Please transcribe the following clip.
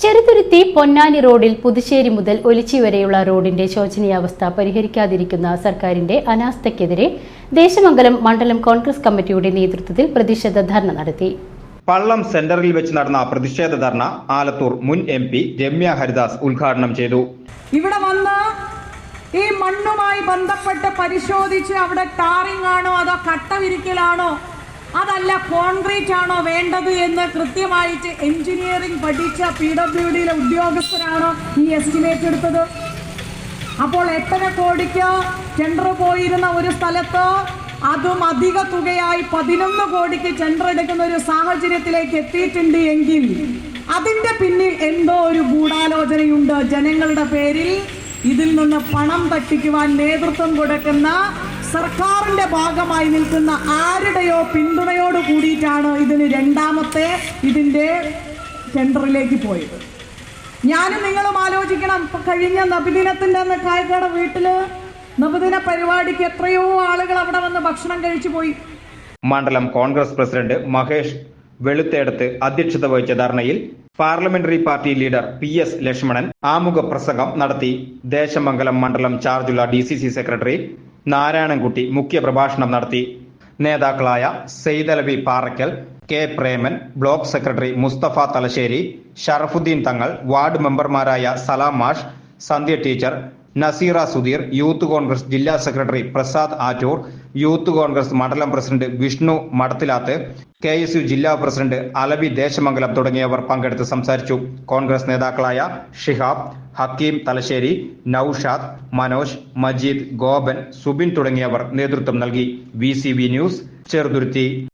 Cheruthuruthy Ponnani റോഡിൽ പുതുശ്ശേരി മുതൽ ഒലിച്ചി വരെയുള്ള റോഡിന്റെ ശോചനീയാവസ്ഥ പരിഹരിക്കാതിരിക്കുന്ന സർക്കാരിന്റെ അനാസ്ഥയ്ക്കെതിരെ ദേശമംഗലം മണ്ഡലം കോൺഗ്രസ് കമ്മിറ്റിയുടെ നേതൃത്വത്തിൽ പ്രതിഷേധ ധർണ നടത്തി. പള്ളം സെന്ററിൽ വെച്ച് നടന്ന പ്രതിഷേധ ധർണ ആലത്തൂർ മുൻ എം പി രമ്യ ഹരിദാസ് ഉദ്ഘാടനം ചെയ്തു. ഇവിടെ വന്ന് ഈ മണ്ണുമായി ബന്ധപ്പെട്ട് പരിശോധിച്ച് അവിടെ ടാറിംഗ് ആണോ അതോ കട്ട വിരിക്കലാണോ അതല്ല കോൺക്രീറ്റ് ആണോ വേണ്ടത് എന്ന് കൃത്യമായിട്ട് എഞ്ചിനീയറിംഗ് പഠിച്ച പി ഡബ്ല്യു ഡിയിലെ ഉദ്യോഗസ്ഥരാണോ ഈ എസ്റ്റിമേറ്റ് എടുത്തത്. അപ്പോൾ എട്ടര കോടിക്ക് ടെൻഡർ പോയിരുന്ന ഒരു സ്ഥലത്ത് അതും അധിക തുകയായി പതിനൊന്ന് കോടിക്ക് ടെൻഡർ എടുക്കുന്ന ഒരു സാഹചര്യത്തിലേക്ക് എത്തിയിട്ടുണ്ട് എങ്കിൽ അതിന്റെ പിന്നിൽ എന്തോ ഒരു ഗൂഢാലോചനയുണ്ട് ജനങ്ങളുടെ പേരിൽ. ഇതിൽ നിന്ന് പണം തട്ടിക്കുവാൻ നേതൃത്വം കൊടുക്കുന്ന സർക്കാരിന്റെ ഭാഗമായി നിൽക്കുന്ന ആരുടെയോ പിന്തുണയോട് കൂടിയിട്ടാണ് ഇതിന് രണ്ടാമത്തെ ഇതിന്റെ ടെൻഡറിലേക്ക് പോയത്. ഞാനും നിങ്ങളും ആലോചിക്കണം കഴിഞ്ഞ നബിദിനത്തിന്റെ അന്ന് കായക്കാട് വീട്ടിൽ നബിദിന പരിപാടിക്ക് എത്രയോ ആളുകൾ അവിടെ വന്ന് ഭക്ഷണം കഴിച്ചു പോയി. മണ്ഡലം കോൺഗ്രസ് പ്രസിഡന്റ് മഹേഷ് വെളുത്തേടത്ത് അധ്യക്ഷത വഹിച്ച ധർണയിൽ parliamentary party leader P S Lakshmanan ആമുഖ പ്രസംഗം നടത്തി. ദേശമംഗലം മണ്ഡലം ചാർജുള്ള ഡി സെക്രട്ടറി നാരായണൻകുട്ടി മുഖ്യ പ്രഭാഷണം നടത്തി. നേതാക്കളായ Saidalavi Parakkal K Preman block secretary Musthafa Thalassery Sharafudheen Thangal ward മെമ്പർമാരായ Salam Mash Sandhya teacher Naseera Sudheer Youth Congress ജില്ലാ secretary Prasad Attoor Youth Congress മണ്ഡലം president Vishnu Madathilath K S U ജില്ലാ president Alavi Desamangalam തുടങ്ങിയവർ പങ്കെടുത്ത് സംസാരിച്ചു. കോൺഗ്രസ് നേതാക്കളായ ഷിഹാബ് ഹക്കീം തലശ്ശേരി നൌഷാദ് മനോജ് മജീദ് ഗോപൻ സുബിൻ തുടങ്ങിയവർ നേതൃത്വം നൽകി. V News Cheruthuruthy.